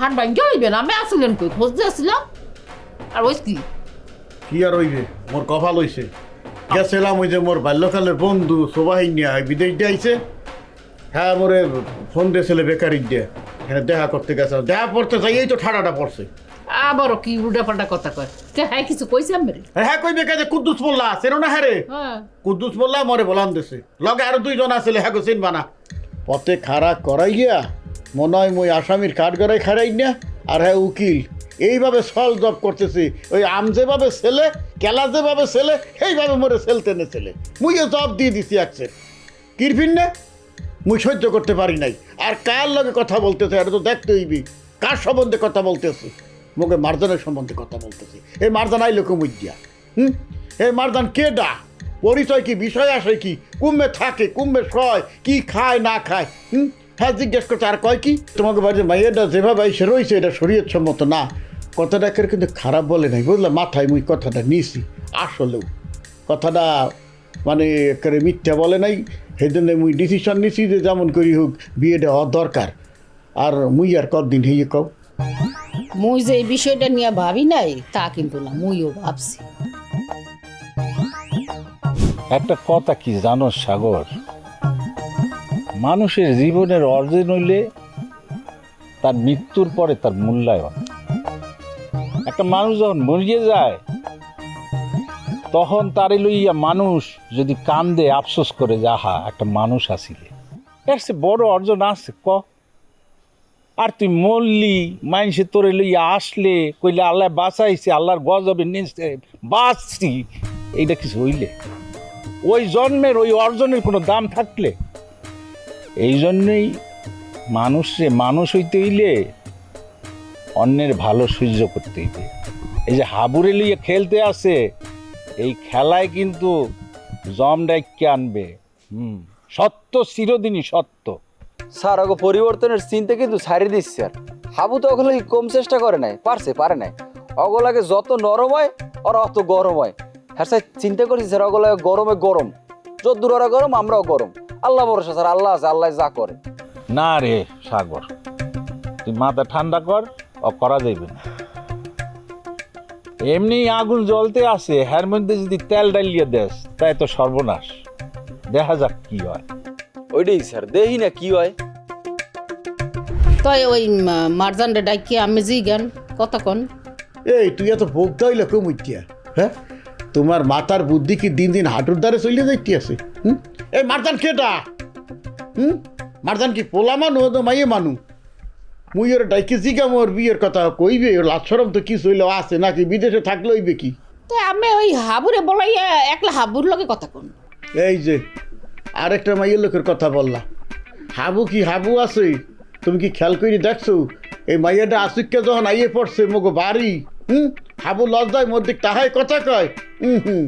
হাট ভাঙ্গে হইবে না? আমি আসলেন কই? খোঁজ দিয়ে আসছিলাম আর ওই কি? কি আর হইবে? মোর কপাল হইছে। গেছিলাম ওই যে মোর বাল্যকালের বন্ধু সোবাহিনিয়া বিদেশ দিয়ে আইছে। হ্যাঁ মোরে ফোন দিয়েছিল বেকারি দিয়ে। হ্যাঁ দেখা করতে গেছে। দেখা পড়তে চাই এই তো ঠাডাটা পড়ছে। আবারও কি উল্টা পাল্টা কথা কয়? কে হ্যাঁ কিছু কইছে আমি হ্যাঁ কইবে কাজে কুদ্দুস মোল্লা চেনো না হ্যাঁ রে? হ্যাঁ। কুদ্দুস মোল্লা মরে বলান দিছে। লগে আরও দুইজন আসলে হ্যাঁ গো চিনবা না। পথে খাড়া করাই গিয়া মনে হয় মই আসামির কাঠ গড়াই খাড়াই না আর হ্যাঁ উকিল। এইভাবে সল জব করতেছি। ওই আম যেভাবে ছেলে, কেলা যেভাবে ছেলে, সেইভাবে মোরে ছেলতে নে ছেলে। মুইও জব দিয়ে দিছি একসে কিরফিন না মুই সহ্য করতে পারি নাই। আর কার লগে কথা বলতেছে, এটা তো দেখতে হইবি। কার সম্বন্ধে কথা বলতেছি? মুখে মারজানের সম্বন্ধে কথা বলতেছি। এই মারজান আইলো কুমুদিয়া হুম? এই মারজান কে ডা পরিচয় কি, বিষয় আসে কি? কুম্ভে থাকে, কুম্ভে শয়, কি খায়, না খায়? হুম? হ্যাঁ জিজ্ঞেস করছে আর কয় কি? তোমাকে বাড়িতে মাইয়াটা যেভাবে এসে রয়েছে এটা শরীয়ত সম্মত না। কথাটা একেবারে কিন্তু খারাপ বলে নাই বুঝলে? মাথায় মুই কথাটা নিছি আসলেও। কথাটা মানে একেবারে মিথ্যা বলে নাই সেই জন্য মুই ডিসিশন নিছি যে যেমন করি হোক বিয়েটা হওয়া দরকার। আর মুই আর কদিন হইয়ে কও? মুই যে এই বিষয়টা নিয়ে ভাবি নাই তা কিন্তু না মুইও ভাবছি। একটা কথা কি জানো সাগর? মানুষের জীবনের অর্জন হইলে তার মৃত্যুর পরে তার মূল্যায়ন। একটা মানুষ যখন মরিয়ে যায়, তখন তারে লইয়া মানুষ যদি কান্দে, আফসোস করে যাহা একটা মানুষ আসিলে। এর সে বড় অর্জন আছে ক? আর তুই মরলি মানুষে তোরে লইয়া আসলে, কইলে আল্লাহ বাঁচাইছে, আল্লাহর গজবে নিচে বাঁচছি। এইটা কিছু হইলে। ওই জন্মের, ওই অর্জনের কোনো দাম থাকলে এই জন্যই মানুষে মানুষ হইতে হইলে অন্যের ভালো সহ্য করতে হইবে। এই যে হাবুরে লইয়ে খেলতে আসে, এই খেলায় কিন্তু জম ডাইকে আনবে। হুম, সত্য চিরদিনই সত্য। স্যার ওকে পরিবর্তনের চিন্তা কিন্তু ছাড়িয়ে দিচ্ছে, স্যার। হাবু তো ওগুলো কম চেষ্টা করে নাই? পারছে, পারে নাই। ওগুলাকে যত নরম হয় ওরা অত গরম হয়। হ্যাঁ স্যার, চিন্তা করছি, স্যার ওগুলো গরমে গরম। যদ্দূর ওরা গরম আমরাও গরম। আল্লাহ ভরসা স্যার আল্লাহ আছে আল্লাহ যা করে। না রে সাগর তুই মাথা ঠান্ডা কর ও করা যাইবে না। এমনি আগুন জ্বলতে আসে হ্যার মধ্যে যদি তেল ডালিয়ে দেস তাই তো সর্বনাশ। দেখা যাক কি হয়। ওইটাই স্যার দেখি না কি হয়। তাই ওই মারজানটা ডাইকে আমি জি জ্ঞান কথা কন। এই তুই এত বোগদা হইলে কমুইতিয়া হ্যাঁ? তোমার মাথার বুদ্ধি কি দিন দিন হাঁটুর দ্বারে চলে যাইতে আছে? হুম? এই মারজান কেটা? হুম? মারজান কি পোলা মানু তো মাইয়ে মানু? মুই ওর ডাইকে জিগা মোর বিয়ের কথা কইবে ওর লাচ্ছরম তো কি চইলে আছে নাকি বিদেশে থাকলে হইবে কি? তো আমি ওই হাবুরে বলাইয়া একলা হাবুর লগে কথা কন এই যে আরেকটা মাইয়ের লোকের কথা বললা। হাবু কি হাবু আছে? তুমি কি খেয়াল করে দেখছ? এই মাইয়াটা আসিককে যখন আইয়ে পড়ছে মগো বাড়ি হুম? হাবু লজ্জায় মধ্যে তাহাই কথা কয়। হুম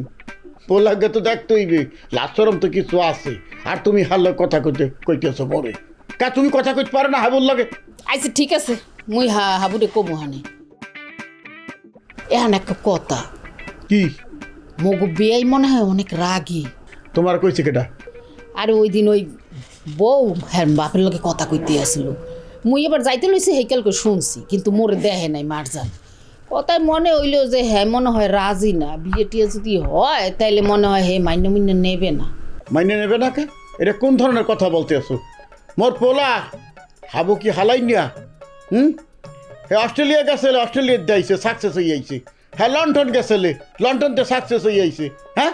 পোলাকে তো দেখতে হইবে লাচরম তো কিছু আছে। আর তুমি হাল্লা কথা কইতে কইতেছো মরে কা তুমি কথা কইতে পারো না হাবুর লগে? আচ্ছা ঠিক আছে। মুই হা হাবুরে কমু হানে। এখন একটা কথা। কি? মগু বেয়াই মনে হয় অনেক রাগী। তোমার কইছে কেটা আর ওই দিন ওই বউ হ্যাঁ বাপের লগে কথা কইতে আসিল। মুই এবার যাইতে লইছি হেকেল করে শুনছি কিন্তু মোরে দেহে নাই মারজান কথায় মনে হইল যে হ্যাঁ মনে হয় রাজি না। বিয়ে টিয়ে যদি হয়, তাইলে মনে হয়, হে মান্য মিন্য নেবে না। মাইনে নেবে না কে? এটা কোন ধরনের কথা বলতে আছো মোর পোলা, হাবু কি হালাই নিয়া হুম? হে, অস্ট্রেলিয়া গেছিলে, অস্ট্রেলিয়া যাইছে সাকসেস হয়ে যাইছে হ্যাঁ লন্ডন গেছিলে, লন্ডনতে সাকসেস হয়ে যাইছে হ্যাঁ?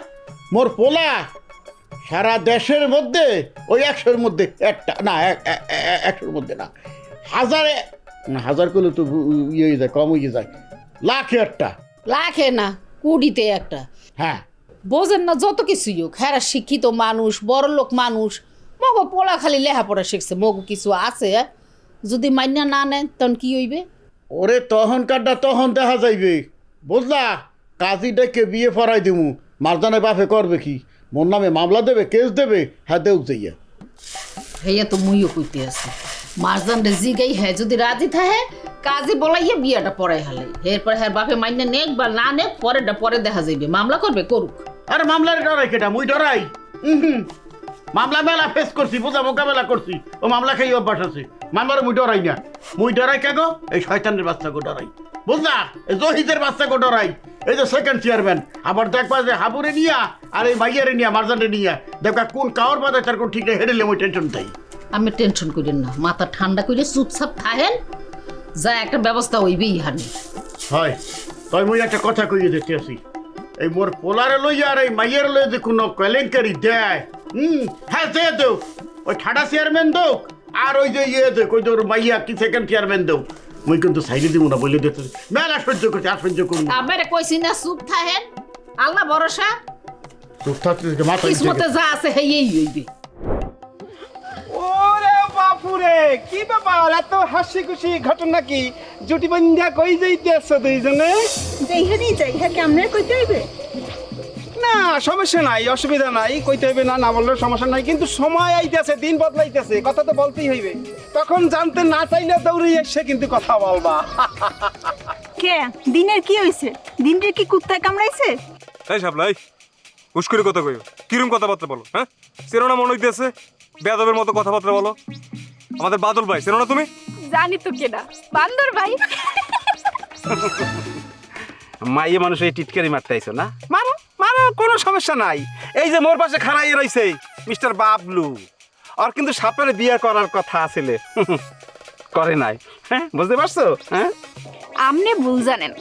মোর পোলা, সারা দেশের মধ্যে, ওই একশোর মধ্যে একটা, না একশোর মধ্যে না, হাজারে হাজার করলে তো ইয়ে হয়ে যায়, কম হয়ে যায়। লাখে একটা। লাখে না কুড়িতে একটা। হ্যাঁ। বোঝেন না যত কিছুই হোক হ্যাঁ শিক্ষিত মানুষ বড় লোক মানুষ মগো পোলা খালি লেখাপড়া শিখছে মগো কিছু আছে যদি মান্য না নেন তখন কি হইবে? ওরে তখন কাটা তখন দেখা যাইবে। বুঝলা? কাজী ডেকে বিয়ে পড়াই দিমু। মারজানে বাপে করবে কি? মোর নামে মামলা দেবে কেস দেবে হ্যাঁ দেউ যাইয়া। হেয়া তো মুইও কইতে আছে। মারজান রে জিগাই হ্যাঁ যদি রাজি থাকে কাজে বলাইয়া বিয়াটা পড়াই হালাই এরপর হ্যাঁ বাপে মাইনে নেক বা না নেক, পরেরটা পরে দেখা যাইবে। মামলা করবে, করুক। আরে মামলার ডরাই কেটা, মুই ডরাই। মামলা মেলা ফেস করছি, বোঝা মোকাবেলা করছি। ও মামলা খাই অভ্যাস আছে। মামার মুই ডরাই না। মুই ডরাই কে গো এই শয়তানের বাচ্চা গো ডরাই। বুঝলা? এই জহিদের বাচ্চা গো ডরাই। এই যে সেকেন্ড চেয়ারম্যান আবার দেখবা যে হাবুরে নিয়া আর এই মাইয়ারে নিয়া, মারজানরে নিয়া, দেখবা কোন কাওয়ার বাদে তার কোন ঠিক হেরেলে মুই টেনশন তাই আমি টেনশন করেন না মাথা ঠান্ডা করে চুপচাপ থাকেন যা একটা ব্যবস্থা হইবেই হানি হয় তাই মই একটা কথা কইয়ে দিতে আসি এই মোর পোলারে লইয়া আর এই মাইয়ের লইয়া যে কোনো কেলেঙ্কারি দেয় হুম হ্যাঁ দে দেও ওই ঠাডা চেয়ারম্যান দেও আর ওই যে ইয়ে দে কই ওর মাইয়া কি সেকেন্ড চেয়ারম্যান দেও মুই কিন্তু সাইডে দিব না বলে দিতে মেলা সহ্য করছি আর সহ্য আমার কইছি না চুপ থাকেন। আল্লাহ ভরসা। চুপ থাকতে থেকে মাথা কিসমতে যা আছে হেই হইবে। কি ব্যাপার? এত হাসি খুশি ঘটনা কি? জুটি বন্ধা কই যাইতেছ দুইজনে? যেইখানেই যাই হ্যাঁ কেমনে কইতে হইবে? না সমস্যা নাই অসুবিধা নাই কইতে হইবে না না বললে সমস্যা নাই কিন্তু সময় আইতেছে দিন বদলাইতেছে কথা তো বলতেই হইবে। তখন জানতে না চাইলে দৌড়ে এসে কিন্তু কথা বলবা। কে? দিনের কি হইছে? দিনটা কি কুত্তায় কামড়াইছে? এই সাপলাই উস্কুরি কথা কইও। কিরম কথাবার্তা বলো হ্যাঁ? সেরোনা মনে হইতেছে? বেদবের মতো কথাবার্তা বলো। আমাদের বাদল ভাই সেরোনা তুমি? জানি তো কেনা বান্দর ভাই। মাইয়ে মানুষ এই টিটকারি মারতে আইছো না? মারো মারো কোনো সমস্যা নাই। এই যে মোর পাশে খাড়াই রইছে মিস্টার বাবলু। আর কিন্তু সাপের বিয়ে করার কথা আছিল করে নাই। হ্যাঁ বুঝতে পারছ? হ্যাঁ? আমনে ভুল জানেন।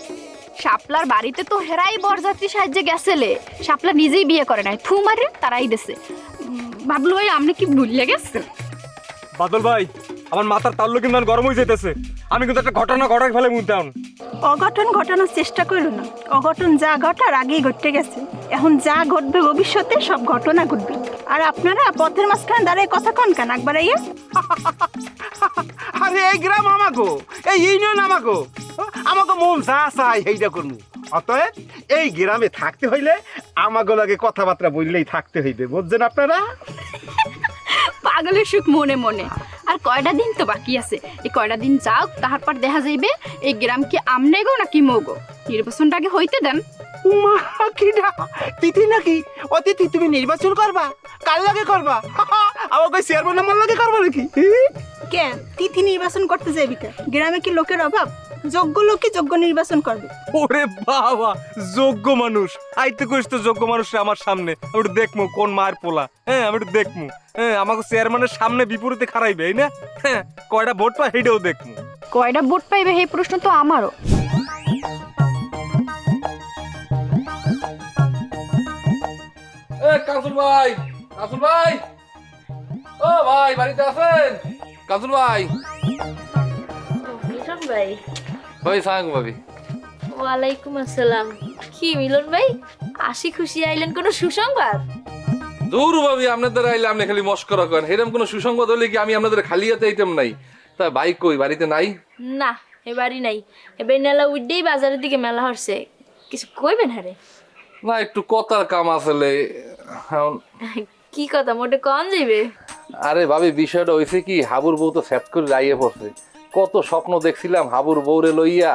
শাপলার বাড়িতে তো হেরাই বরযাত্রী সাহায্যে গেছেলে। শাপলা নিজেই বিয়ে করে নাই। থু মারে তারাই দেছে। উম, বাবলু ভাই আপনি কি ভুলে গেছেন বাদল ভাই আমার মাথার তাল্লু কিন্তু গরম হয়ে যেতেছে আমি কিন্তু একটা ঘটনা ঘটাই ফেলে মুদাম অঘটন ঘটানোর চেষ্টা করল না। অঘটন যা ঘটার আগেই ঘটতে গেছে। এখন যা ঘটবে ভবিষ্যতে সব ঘটনা ঘটবে। আর আপনারা পথের মাঝখানে দাঁড়িয়ে কথা কন কেন একবার ইয়ে আরে এই গ্রাম আমাগো এই ইউনিয়ন আমাগো। আমাকে মন যা চাই এইটা করব অতএব এই গ্রামে থাকতে হইলে আমাগো লাগে কথাবার্তা বললেই থাকতে হইবে। বুঝছেন আপনারা? পাগলের সুখ মনে মনে। আর কয়টা দিন তো বাকি আছে? এই কয়টা দিন যাও তাহার পর দেখা যাইবে এই গ্রাম কি আমনে গো নাকি মগো নির্বাচনটা আগে হইতে দেন। উমা কিডা তিথি নাকি? অতিথি তুমি নির্বাচন করবা? কার লাগে করবা? আমাকে চেয়ারম্যান আমার লাগে করবা নাকি? কে তিথি নির্বাচন করতে যাইবি কে গ্রামে কি লোকের অভাব? যোগ্য লোকই যোগ্য নির্বাচন করবে। ওরে বাবা যোগ্য মানুষ। আইতে কইস তো যোগ্য মানুষ আমার সামনে। আমি একটু দেখমু কোন মায়ের পোলা। হ্যাঁ আমি একটু দেখমু। হ্যাঁ আমাকে চেয়ারম্যানের সামনে বিপরীতে খারাইবে এই না? হ্যাঁ কয়টা ভোট পাই হেডেও দেখমু। কয়টা ভোট পাইবে এই প্রশ্ন তো আমারও। এ কাসুল ভাই কাসুল ভাই। ও ভাই বাড়িতে আছেন? কাসুল ভাই। ভাই। ভাবি সালাম ভাবি। ওয়ালাইকুম আসসালাম। কি মিলন ভাই? আশি খুশি আইলেন কোনো সুসংবাদ? দূর ভাবি আপনাদের আইলে আপনি খালি মস্করা করেন। এরকম কোনো সুসংবাদ হলে কি আমি আপনাদের খালি হাতে আইতাম নাই? তা বাইক কই বাড়িতে নাই? না এবারই নাই। এবার মেলা উঠেই বাজারের দিকে মেলা হচ্ছে কিছু কইবেন হারে? না একটু কথার কাম আসলে কি কথা মোটে কম যাইবে? আরে ভাবি বিষয়টা হইছে কি হাবুর বউ তো সেট করে রাইয়ে পড়ছে। কত স্বপ্ন দেখছিলাম হাবুর বৌরে লইয়া।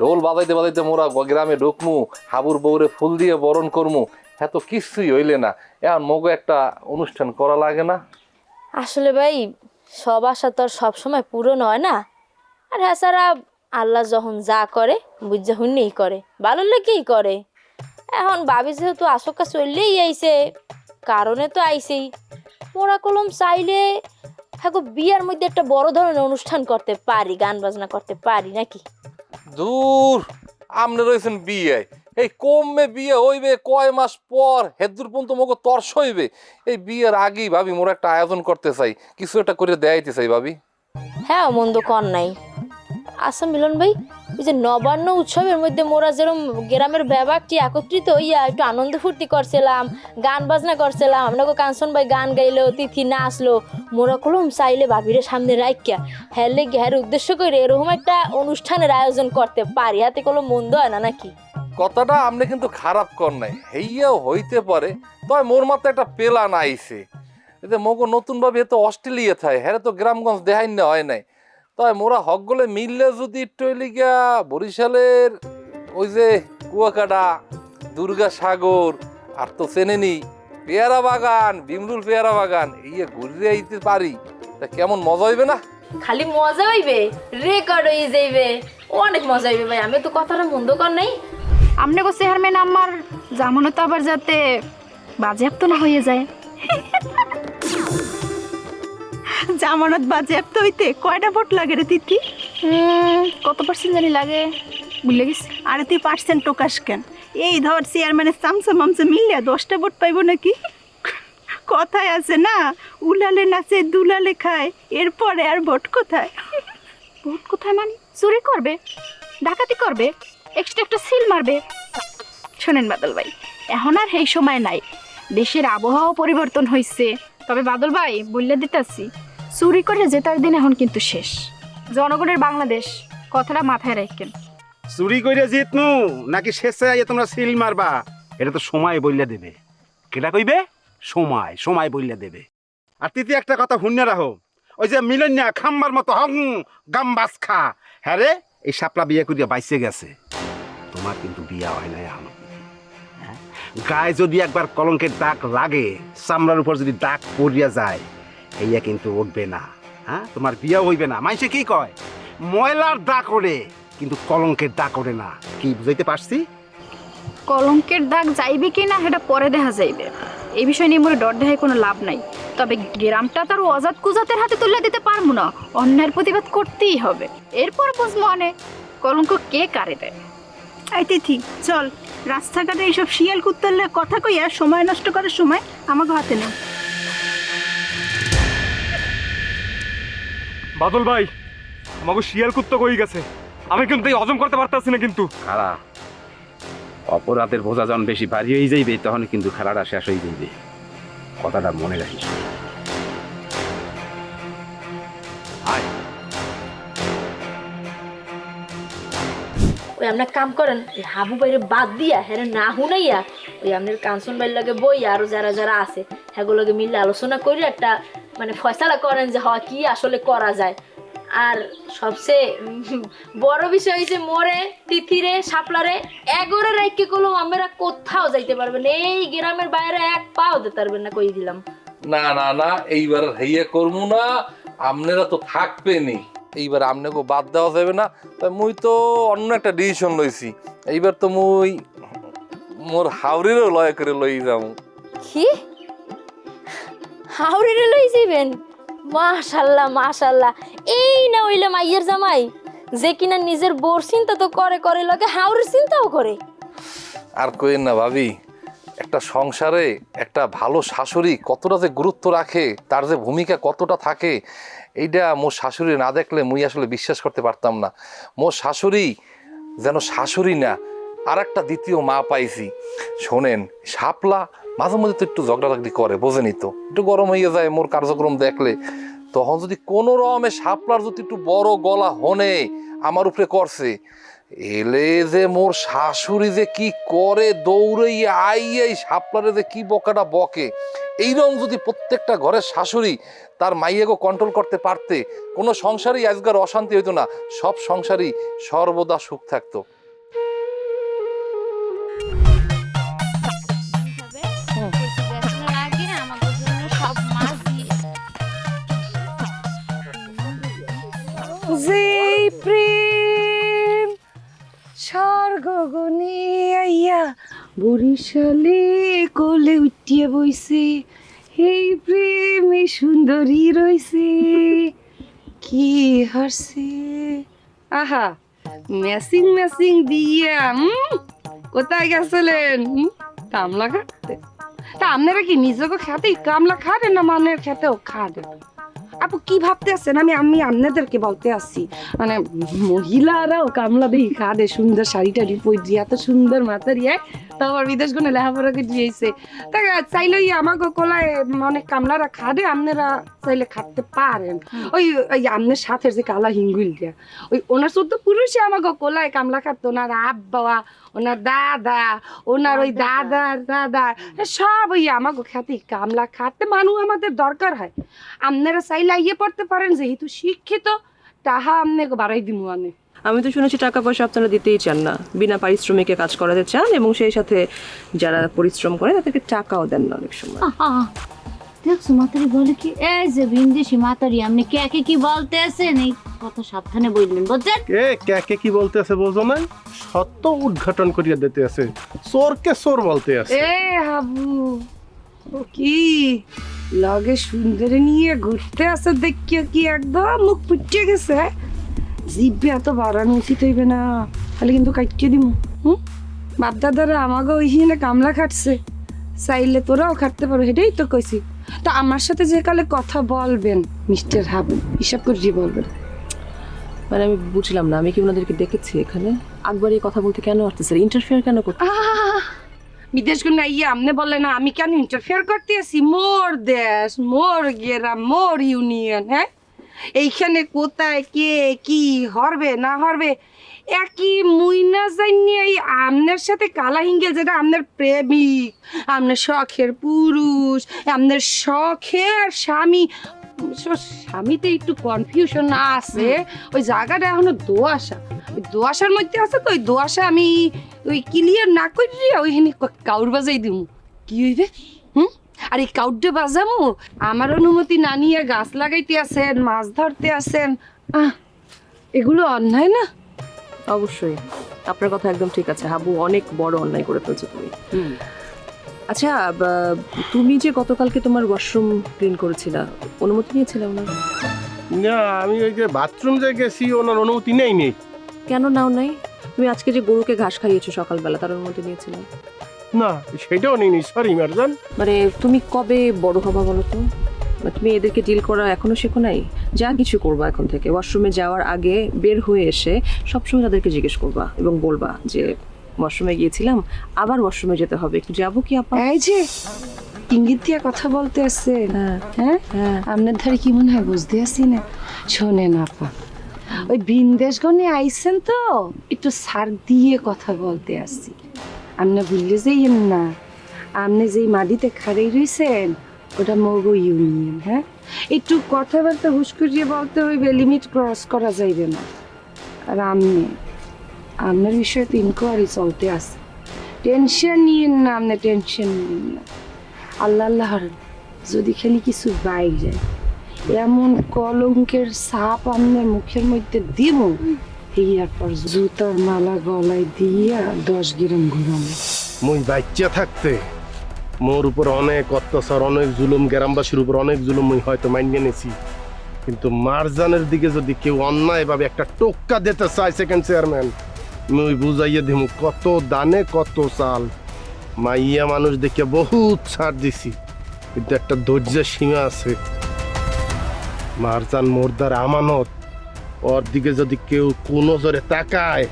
ঢোল বাজাইতে বাজাইতে মোরা গ্রামে ঢুকমু, হাবুর বৌরে ফুল দিয়ে বরণ করমু। এত কিছুই হইলে না, এখন মগো একটা অনুষ্ঠান করা লাগে না। আসলে ভাই, সব আশা তো আর সবসময় পূরণ হয় না। আর হ্যাঁ আল্লাহ যখন যা করে, বুঝা হুন্নেই করে, ভালো লেগেই করে। এখন ভাবি যেহেতু আশোকা চললেই আইছে, কারণে তো আইসেই মোরা কলম চাইলে গো, বিয়ার মধ্যে একটা বড় ধরনের অনুষ্ঠান করতে পারি গান বাজনা করতে পারি নাকি? দূর আপনি রয়েছেন বিয়ে। এই কমবে বিয়ে হইবে কয় মাস পর হেদুর পর্যন্ত মগো তর্স হইবে। এই বিয়ের আগেই ভাবি মোর একটা আয়োজন করতে চাই কিছু একটা করে দেয়াইতে চাই ভাবি। হ্যাঁ মন্দ কর নাই। আচ্ছা মিলন ভাই ওই যে নবান্ন উৎসবের মধ্যে মোরা যেরকম গ্রামের ব্যাপারটি একত্রিত হইয়া একটু আনন্দ ফুর্তি করছিলাম, গান বাজনা করছিলাম, আপনাকে কাঞ্চন ভাই গান গাইলো, তিথি নাচলো, মোরা কলম চাইলে ভাবিরে সামনে রাখিয়া হ্যাঁ লেগে হ্যার উদ্দেশ্য করে এরকম একটা অনুষ্ঠানের আয়োজন করতে পারি, হাতে কলম মন্দ হয় না নাকি? কথাটা আপনি কিন্তু খারাপ কর নাই, হেইয়াও হইতে পারে, তবে মোর মাত্র একটা পেলা না আইছে এতে মগো নতুন ভাবে এত অস্ট্রেলিয়া থায় হ্যাঁ তো গ্রামগঞ্জ দেখাই না হয় নাই তবে মোরা হকগলে মিললে যদি একটু হইলে বরিশালের ওই যে কুয়াকাটা দুর্গা সাগর আর তো চেনেনি পেয়ারা বাগান বিমরুল পেয়ারা বাগান ইয়ে ঘুরে আইতে পারি তা কেমন মজা হইবে না? খালি মজা হইবে? রেকর্ড হয়ে যাইবে। অনেক মজা হইবে ভাই আমি তো কথাটা মন্দ কর নাই। আমনে গো চেয়ারম্যান আমার জামানত আবার যাতে বাজেয়াপ্ত না হয়ে যায়। জামানত বাজেয়াপ্ত হইতে কয়টা ভোট লাগে রে তিথি কত পার্সেন্ট জানি লাগে? বুঝলে গেছি। আরে তুই পার্সেন্ট টোকাস কেন? এই ধর চেয়ারম্যানের চামচা মামচা মিললে দশটা ভোট পাইবো নাকি? কথায় আছে না উলালে নাচে দুলালে খায় এরপরে আর ভোট কোথায়? ভোট কোথায় মানে? চুরি করবে? ডাকাতি করবে? এক্সট্রা একটা সিল মারবে? শোনেন বাদল ভাই এখন আর এই সময় নাই। দেশের আবহাওয়া পরিবর্তন হয়েছে তবে বাদল ভাই বললে দিতেছি। চুরি করে জেতার দিন এখন কিন্তু শেষ। জনগণের বাংলাদেশ, কথাটা মাথায় রাখেন। চুরি করে জিতনু, নাকি শেষে আইয়ে তোমরা সিল মারবা? এটা তো সময় বললে দেবে। কেটা কইবে? সময় সময় বললে দেবে। আর তৃতীয় একটা কথা শুনে রাখো। ওই যে মিলন্যা, খাম্বার মতো হং গাম্বাস খা। হ্যাঁ রে, এই সাপলা বিয়ে করিয়া বাইসে গেছে। তোমার কিন্তু বিয়া হয় নাই এখনও। হ্যাঁ? গায়ে যদি একবার কলঙ্কের দাগ লাগে, চামড়ার উপর যদি দাগ পড়িয়া যায় এইয়া কিন্তু উঠবে না। হ্যাঁ? তোমার বিয়া হইবে না। মানুষে কি কয়? ময়লার দাগ করে কিন্তু কলঙ্কের দাগ করে না। কি বুঝাইতে পারছি? কলঙ্কের দাগ যাইবে কি না সেটা পরে দেখা যাইবে। এই বিষয় নিয়ে মোর ডর দেখায় কোনো লাভ নাই। তবে গ্রামটা তার অজাত কুজাতের হাতে তুলে দিতে পারব না। অন্যায়ের প্রতিবাদ করতেই হবে। এরপর বুঝব অনেক কলঙ্ক কে কারে দেয়? এই তিথি চল। রাস্তাঘাটে এইসব শিয়াল কুত্তালে কথা কইয়া সময় নষ্ট করার সময় আমাকে হাতে নেই বাদল ভাই আমাকে শিয়াল কুত্ত কই গেছে? আমি কিন্তু এই হজম করতে পারতাছি না কিন্তু। খাড়া অপরাধের বোঝা যখন বেশি ভারী হয়ে যাইবে, তখন কিন্তু খেলাটা শেষ হয়ে যাইবে। কথাটা মনে রাখিস। আপনার কাম করেন ওই হাবু বাইরে বাদ দিয়া হ্যাঁ না হুনাইয়া, ওই আপনার কাঞ্চন বাইর লাগে বই আরও যারা যারা আছে হ্যাগুলোকে মিলে আলোচনা করে একটা মানে ফয়সালা করেন যে, হয়, কি আসলে করা যায়। আর সবচেয়ে বড় বিষয় হয়েছে মোরে, তিথিরে সাপলারে এগোরে রাইকে কলম আমরা কোথাও যাইতে পারবেন এই গ্রামের বাইরে এক পাও দিতে পারবেন না, কই দিলাম। না না না, এইবার হেইয়া করব না, আপনারা তো থাকবেনই। এইবার আপনাকে বাদ দেওয়া যাবে না। তাই মুই তো অন্য একটা ডিসিশন লইছি। এইবার তো মুই মোর হাওড়িরও লয় করে লই যাব। কি? হাওড়ে লই যাবেন মাশাল্লাহ মাশাল্লাহ। এই না হইলে মাইয়ের জামাই যে কিনা নিজের বোর চিন্তা তো করে করে লগে হাওড়ের চিন্তাও করে। আর কইেন না ভাবি একটা সংসারে একটা ভালো শাশুড়ি কতটা যে গুরুত্ব রাখে, তার যে ভূমিকা কতটা থাকে, এইটা মোর শাশুড়ি না দেখলে মুই আসলে বিশ্বাস করতে পারতাম না। মোর শাশুড়ি যেন শাশুড়ি না আর একটা দ্বিতীয় মা পাইছি। শোনেন, শাপলা মাঝে মধ্যে তো একটু ঝগড়াঝগড়ি করে, বোঝেনি তো? একটু গরম হয়ে যায় মোর কার্যক্রম দেখলে। তখন যদি কোনো রকমে শাপলার যদি একটু বড় গলা হনে, আমার উপরে করছে। এলে যে মোর শাশুড়ি যে কি করে দৌড়ে আইয়াই সাপলারে যে কি বকাটা বকে। এইরকম যদি প্রত্যেকটা ঘরের শাশুড়ি তার মাইয়াকে কন্ট্রোল করতে পারতে, কোনো সংসারই আজকার অশান্তি হইতো না। সব সংসারই সর্বদা সুখ থাকতো। স্বর্গগনে আইয়া বরিশালে কোলে উঠিয়ে বইছে এই প্রেমে সুন্দরী রইছে, কি হাসছে আহা, ম্যাচিং ম্যাচিং দিয়া কোথায় গেছিলেন? কামলা খাতে তা আপনারা কি নিজেকে খেতে কামলা খাবেন না মানের খেতেও খাবেন? আপু, কি ভাবতে আছেন? আমি আমি আপনাদেরকে বলতে আসছি মানে মহিলারাও কামলা দেখি খাদে সুন্দর শাড়ি টাড়ি পরি এত সুন্দর মাথারিয়ায় তো আবার বিদেশ গুনে লেখাপড়া করে দিয়েছে। তা চাইলে আমাকে কোলায় অনেক কামলারা খাদে আপনারা চাইলে খাটতে পারেন। ওই ওই আপনার সাথে যে কালা হিঙ্গুল দিয়া। ওই ওনার চোদ্দ পুরুষে আমাকে কোলায় কামলা খাটতো ওনার আব্বা ওনার দাদা ওনার ওই দাদার দাদা সব ওই আমাকে খাতে কামলা খাটতে মানুষ আমাদের দরকার হয়। আপনারা চাইলে ইয়ে পড়তে পারেন যেহেতু শিক্ষিত তাহা আপনাকে বাড়াই দিমু আনে। আমি তো শুনেছি টাকা পয়সা আপনারা দিতেই চান না। বিনা পারিশ্রমিকে কাজ করাতে চান এবং সেই সাথে যারা পরিশ্রম করে তাদেরকে টাকাও দেন না অনেক সময়। দেখছ মাতারি বলে কি? এই যে বিন্দেশি মাতারি আপনি কে কে কি বলতে আছেন এই কথা সাবধানে বলবেন বুঝছেন? কে কে কি বলতেছে বোঝো না? সত্য উদ্ঘাটন করিয়া দিতে আছে। চোরকে চোর বলতে আছে। এ হাবু ও কি? লগে সুন্দরী নিয়ে ঘুরতে আসে দেখিও কি একদম মুখ ফুটিয়ে গেছে জিভে এত বাড়ানো উচিত হইবে না। তাহলে কিন্তু কাটিয়ে দিমু। হুম? বাপ দাদারা আমাকে ওইখানে কামলা খাটছে। চাইলে তোরাও খাটতে পারো সেটাই তো কইছি। তো আমার সাথে যে কালে কথা বলবেন মিস্টার হাবু হিসাব করে বলবেন। মানে আমি বুঝলাম না আমি কি ওনাদেরকে ডেকেছি এখানে? আকবর এই কথা বলতে কেন আসতেছে? ইন্টারফেয়ার কেন করতে আহ! বিদেশগুলো ইয়ে আমনে বলে না আমি কেন ইন্টারফেয়ার করতে আছি? মোর দেশ মোর গেরা মোর ইউনিয়ন হ্যাঁ? এইখানে কোথায় কে কি হরবে না হরবে একই মুই না জানি এই আমনের সাথে কালা হিঙ্গেল যেটা আমনের প্রেমিক আমনের শখের পুরুষ আমনের শখের স্বামী স্বামীতে একটু কনফিউশন আছে ওই জায়গাটা এখনও দোয়াশা ওই দোয়াশার মধ্যে আছে তো ওই দোয়াশা আমি ওই ক্লিয়ার না করিয়া ওইখানে কাউর বাজাই দিমু। কি হইবে? হুম? আর এই কাউডে বাজামু? আমার অনুমতি না নিয়ে গাছ লাগাইতে আসেন মাছ ধরতে আসেন। আহ এগুলো অন্যায় না? অবশ্যই। আপনার কথা একদম ঠিক আছে। হাবু অনেক বড় অন্যায় করে ফেলছো তুমি। আচ্ছা বা- তুমি যে গতকালকে তোমার ওয়াশরুম ক্লিন করেছিলা অনুমতি নিয়েছিলাম না না আমি ওই যে বাথরুম যে গেছি ওনার অনুমতি নেই নেই কেন নাও নাই? তুমি আজকে যে গরুকে ঘাস খাইয়েছো সকালবেলা তার অনুমতি নিয়েছিলাম না সেটাও নেই সরি মারজান। মানে তুমি কবে বড় হবা বলো তো? মানে তুমি এদেরকে ডিল করা এখনও শেখো নাই? যা কিছু করবা এখন থেকে। ওয়াশরুমে যাওয়ার আগে বের হয়ে এসে সবসময় তাদেরকে জিজ্ঞেস করবা এবং বলবা যে ওয়াশরুমে গিয়েছিলাম আবার ওয়াশরুমে যেতে হবে। একটু যাব কি আপা? এই যে ইঙ্গিত দিয়া কথা বলতে আছেন হ্যাঁ হ্যাঁ? হ্যাঁ। আপনার ধারে কি মনে হয় বুঝতে আসি না? শোনেন আপা ওই বিন্দেশ গণে আইসেন তো একটু সার দিয়ে কথা বলতে আসছি আপনি ভুললে যাইয়েন না। আপনি যেই মাটিতে খাড়াই রইছেন, ওটা মগো ইউনিয়ন হ্যাঁ? একটু কথাবার্তা হুশ করিয়ে বলতে হইবে লিমিট ক্রস করা যাইবে না। আর আপনি আপনার বিষয়ে তো ইনকোয়ারি চলতে আছে। টেনশন নিয়েন না আপনি টেনশন নিয়েন না। আল্লাহ আল্লাহর, যদি খালি কিছু যায়, এমন কলঙ্কের সাপ আপনার মুখের মধ্যে দিব ইয়ার পর জুতার মালা গলায় দিয়া দশ গ্রাম ঘুরানো মুই বাচ্চা থাকতে, মোর উপর অনেক অত্যাচার, অনেক জুলুম, গ্রামবাসীর উপর অনেক জুলুম মুই হয়তো মানিয়ে নিয়েছি কিন্তু মারজানের দিকে যদি কেউ অন্যায়ভাবে একটা টোক্কা দিতে চায় সেকেন্ড চেয়ারম্যান মুই বুঝাইয়া দিমু কত দানে, কত চাল। মাইয়া মানুষ দেখে বহুত ছাড় দিছি, কিন্তু একটা ধৈর্যের সীমা আছে। মারজান মোরদার আমানত ওর দিকে যদি কেউ কোনো জোরে তাকায়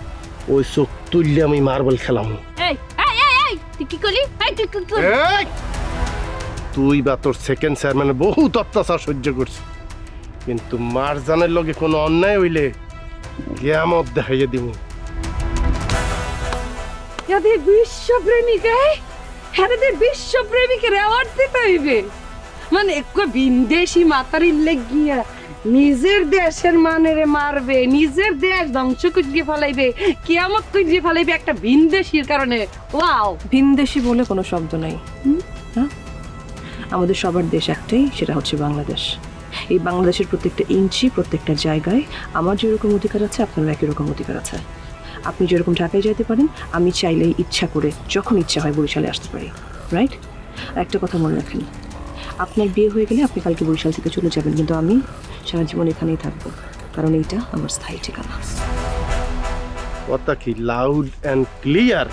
ওই চোখ তুললে আমি মার্বেল খেলাম। এই এই এই এই তুই কি করলি? এই তুই কি করলি এই! তুই বা তোর সেকেন্ড চেয়ারম্যানের বহুত অত্যাচার সহ্য করছিস। কিন্তু মারজানের লগে কোনো অন্যায় হইলে কেয়ামত দেখাইয়ে দিব। এদের বিশ্বপ্রেমিকা হ্যাঁ বিশ্বপ্রেমিকের অ্যাওয়ার্ড দিতে হইবে। মানে একটু বিন্দেশি মাতারির লেগিয়া নিজের দেশের মানেরে মারবে, নিজের দেশ ধ্বংস করিয়ে ফেলাইবে, কিয়ামত করিয়ে ফেলাইবে একটা বিন্দেশির কারণে। ওয়াও! ভিনদেশি বলে কোনো শব্দ নাই। হ্যাঁ? আমাদের সবার দেশ একটাই, সেটা হচ্ছে বাংলাদেশ। এই বাংলাদেশের প্রত্যেকটা ইঞ্চি, প্রত্যেকটা জায়গায় আমার যেরকম অধিকার আছে, আপনারও একই রকম অধিকার আছে। আপনি যেরকম ঢাকায় যেতে পারেন, আমি চাইলেই ইচ্ছা করে, যখন ইচ্ছা হয়, বরিশালে আসতে পারি। রাইট একটা কথা মনে রাখেন, আপনার বিয়ে হয়ে গেলে আপনি কালকে বরিশাল থেকে চলে যাবেন, কিন্তু আমি সারা জীবন এখানেই থাকব। কারণ এইটা আমার স্থায়ী ঠিকানা। কথা কি লাউড অ্যান্ড ক্লিয়ার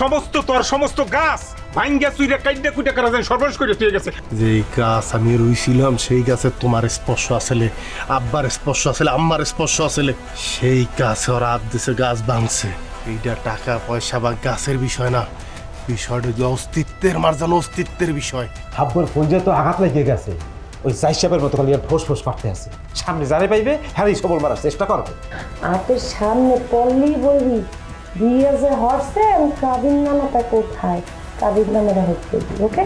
সমস্ত তোর সমস্ত গাছ! ভাঙ্গা চুইরা কাইডা কুইটা করা যায় সর্বনাশ করে তুই গেছে। যে গাছ আমি রুইছিলাম সেই গাছে তোমার স্পর্শ আসলে আব্বার স্পর্শ আসলে আম্মার স্পর্শ আসলে সেই গাছে ওরা আপ দিছে গাছ ভাঙছে এইটা টাকা পয়সা বা গাছের বিষয় না বিষয়টা যে অস্তিত্বের মার্জন অস্তিত্বের বিষয়। হাব্বর ফঞ্জে তো আঘাত লেগে গেছে ওই চাই সাপের মতো খালি ফোস ফোস পারতে আছে। সামনে জানে পাইবে হ্যাঁ এই সবল মারার চেষ্টা করবে। হাতের সামনে পড়লেই বলবি বিয়ে যে হরছে কাবিন নামাটা কোথায়? কাবিন নামেরা হচ্ছে ওকে